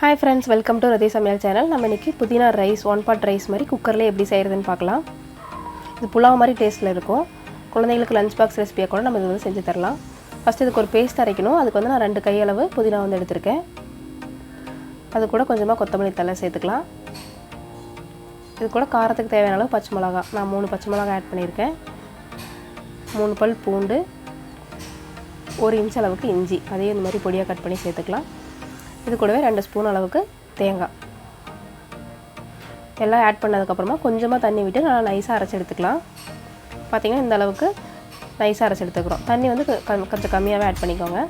Hi friends welcome to ரதி சமையல் channel நம்ம இன்றைக்கி புதினா ரைஸ் ஒன் பாட் ரைஸ் மாதிரி குக்கரில் எப்படி செய்கிறதுன்னு பார்க்கலாம். இது புலாவ் மாதிரி டேஸ்ட்டில் இருக்கும். குழந்தைங்களுக்கு லஞ்ச் பாக்ஸ் ரெசிபியாக கூட நம்ம இது வந்து செஞ்சு தரலாம். ஃபஸ்ட் இதுக்கு ஒரு பேஸ்ட் அரைக்கணும். அதுக்கு வந்து நான் ரெண்டு கையளவு புதினா வந்து எடுத்திருக்கேன். அது கூட கொஞ்சமாக கொத்தமல்லி தலை சேர்த்துக்கலாம். இது கூட காரத்துக்கு தேவையான அளவு பச்சை மிளகா. நான் மூணு பச்சை மிளகா ஆட் பண்ணியிருக்கேன். மூணு பல் பூண்டு ஒரு இன்ச் அளவுக்கு இஞ்சி. அதையும் இந்த மாதிரி பொடியாக கட் பண்ணி சேர்த்துக்கலாம். இது கூடவே ரெண்டு ஸ்பூன் அளவுக்கு தேங்காய். எல்லாம் ஆட் பண்ணதுக்கப்புறமா கொஞ்சமாக தண்ணி விட்டு நல்லா நைஸாக அரைச்சி எடுத்துக்கலாம். பார்த்திங்கன்னா இந்த அளவுக்கு நைஸாக அரைச்சி எடுத்துக்கிறோம். தண்ணி வந்து கொஞ்சம் கம்மியாகவே ஆட் பண்ணிக்கோங்க.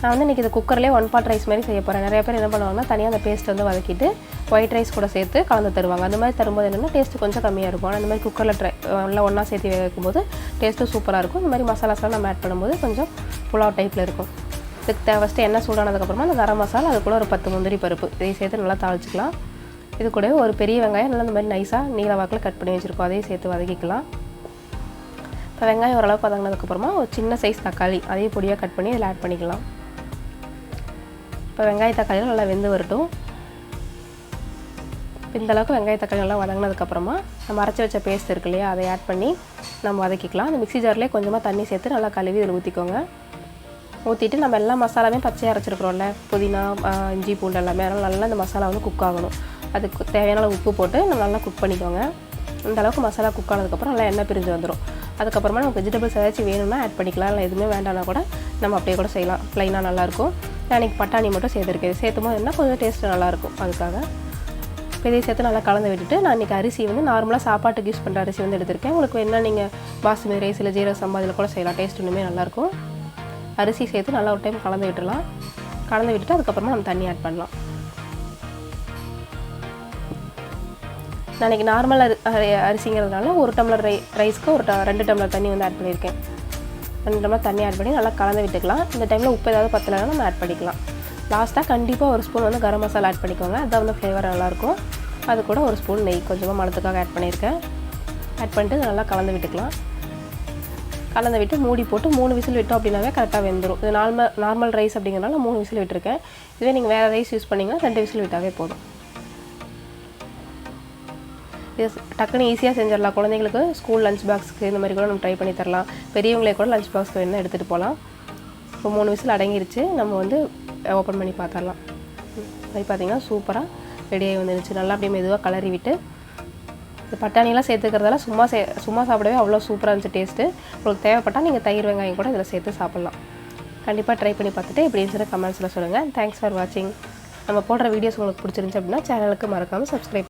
நான் வந்து இன்றைக்கி இது குக்கர்லேயே ஒன் பாட் ரைஸ் மாதிரி செய்ய போகிறேன் நிறைய பேர் என்ன பண்ணுவாங்கன்னா தனியாக அந்த பேஸ்ட் வந்து வதக்கிட்டு ஒயிட் ரைஸ் கூட சேர்த்து கலந்து தருவாங்க. அந்த மாதிரி தரும்போது என்னென்னா டேஸ்ட்டு கொஞ்சம் கம்மியாக இருக்கும். ஆனால் இந்த மாதிரி குக்கரில் ட்ரை எல்லாம் ஒன்றா சேர்த்து வேக வைக்கும்போது டேஸ்ட்டும் சூப்பராக இருக்கும். இந்த மாதிரி மசாலாஸ்லாம் நம்ம ஆட் பண்ணும்போது கொஞ்சம் புலாவ் டைப்பில் இருக்கும். இதுக்கு தே ஃபஸ்ட்டு எண்ணெய் சூடானதுக்கப்புறமா அந்த கரம் மசாலா அது கூட ஒரு பத்து முந்திரி பருப்பு. இதையும் சேர்த்து நல்லா தாளிச்சிக்கலாம். இது கூட ஒரு பெரிய வெங்காயம் நல்லா இந்த மாதிரி நைஸாக நீல வாக்கில் கட் பண்ணி வச்சுருக்கோம். அதையும் சேர்த்து வதக்கிக்கலாம். இப்போ வெங்காயம் ஓரளவுக்கு வதங்கினதுக்கப்புறமா ஒரு சின்ன சைஸ் தக்காளி அதையும் பொடியாக கட் பண்ணி இதில் ஆட் பண்ணிக்கலாம். இப்போ வெங்காய தக்காளியில் நல்லா வெந்து வரட்டும். இப்போ இந்த அளவுக்கு வெங்காய தக்காளி நல்லா வதங்கினதுக்கப்புறமா நம்ம அரைச்சி வச்ச பேஸ்ட் இருக்கு இல்லையா அதை ஆட் பண்ணி நம்ம வதக்கிக்கலாம். அந்த மிக்ஸி ஜார்லேயே கொஞ்சமாக தண்ணி சேர்த்து நல்லா கழுவி இதில் ஊற்றிக்கோங்க ஊற்றிட்டு நம்ம எல்லா மசாலாவே பச்சையாக அரைச்சிருக்கிறோம்ல. புதினா இஞ்சி பூண்டு எல்லாமே. அதனால் நல்லா இந்த மசாலா வந்து குக் ஆகணும். அதுக்கு தேவையான உப்பு போட்டு நம்ம நல்லா குக் பண்ணிக்கோங்க. இந்த அளவுக்கு மசாலா குக் ஆனதுக்கப்புறம் நல்லா எண்ணெய் பிரிஞ்சு வந்துடும் அதுக்கப்புறமா நம்ம வெஜிடபிள்ஸ் ஏதாச்சும் வேணும்னா ஆட் பண்ணிக்கலாம். இல்லை எதுவுமே வேண்டாம்னா கூட நம்ம அப்படியே கூட செய்யலாம். ப்ளைனாக நல்லாயிருக்கும் நான் இன்றைக்கி பட்டாணி மட்டும் சேர்த்துருக்கேன். சேர்த்தும் போது என்ன கொஞ்சம் டேஸ்ட்டு நல்லாயிருக்கும் அதுக்காக இப்போ இதையும் சேர்த்து நல்லா கலந்து விட்டுட்டு நான் இன்றைக்கி அரிசி வந்து நார்மலாக சாப்பாட்டுக்கு யூஸ் பண்ணுற அரிசி வந்து எடுத்திருக்கேன். உங்களுக்கு என்ன நீங்கள் பாசுமதி ரைஸ் இல்லை ஜீரக சம்பா இதில் கூட செய்யலாம். டேஸ்ட் இன்னுமே நல்லாயிருக்கும் அரிசி சேர்த்து நல்லா ஒரு டைம் கலந்து விட்டுறலாம் கலந்து விட்டுட்டு அதுக்கப்புறமா நம்ம தண்ணி ஆட் பண்ணலாம். நான் இன்றைக்கி நார்மல் அரி அரிசிங்கிறதுனால ஒரு டம்ளர் ரை ரைஸ்க்கு ஒரு ட- ரெண்டு டம்ளர் தண்ணி வந்து ஆட் பண்ணியிருக்கேன். ரெண்டு டம்ளர் தண்ணி ஆட் பண்ணி நல்லா கலந்து விட்டுக்கலாம். இந்த டைமில் உப்பு ஏதாவது பத்தலைன்னா நம்ம ஆட் பண்ணிக்கலாம். லாஸ்ட்டாக கண்டிப்பாக ஒரு ஸ்பூன் வந்து கரம் மசாலா ஆட் பண்ணிக்கோங்க. அதான் வந்து ஃப்ளேவர் நல்லாயிருக்கும். அது கூட ஒரு ஸ்பூன் நெய் கொஞ்சமாக மனத்துக்காக ஆட் பண்ணியிருக்கேன். ஆட் பண்ணிட்டு நல்லா கலந்து விட்டுக்கலாம். கலந்து விட்டு மூடி போட்டு மூணு விசில் விட்டோம் அப்படின்னாவே கரெக்டாக வெந்துடும் இது நார்மல் நார்மல் ரைஸ் அப்படிங்கிறனால மூணு விசில் விட்டுருக்கேன். இதுவே நீங்கள் வேறு ரைஸ் யூஸ் பண்ணிங்கன்னா ரெண்டு விசில் விட்டாவே போதும். இது டக்குன்னு ஈஸியாக செஞ்சிடலாம். குழந்தைங்களுக்கு ஸ்கூல் லஞ்ச் பாக்ஸுக்கு இந்த மாதிரி கூட நம்ம ட்ரை பண்ணி தரலாம். பெரியவங்களே கூட லஞ்ச் பாக்ஸ்க்கு வேணும் எடுத்துகிட்டு போகலாம். இப்போ மூணு விசில் அடங்கிருச்சு. நம்ம வந்து ஓப்பன் பண்ணி பார்த்துடலாம். அது பார்த்தீங்கன்னா சூப்பராக ரெடியாகி வந்துருச்சு. நல்லா அப்படியே மெதுவாக கலரி விட்டு இந்த பட்டாணியெல்லாம் சேர்த்துக்கிறதால சும்மா சே சும்மா சாப்பிடவே அவ்வளோ சூப்பராக இருந்துச்சு டேஸ்ட்டு உங்களுக்கு தேவைப்பட்டால் நீங்கள் தயிர் வெங்காயம் கூட இதில் சேர்த்து சாப்பிட்லாம். கண்டிப்பாக ட்ரை பண்ணி பார்த்துட்டு எப்படி இருந்துச்சு கமெண்ட்ஸில் சொல்லுங்கள் தேங்க்ஸ் ஃபார் வாட்சிங் நம்ம போடுற வீடியோஸ் உங்களுக்கு பிடிச்சிருந்துச்சி அப்படின்னா சேனலுக்கு மறக்காமல் சப்ஸ்கிரைப்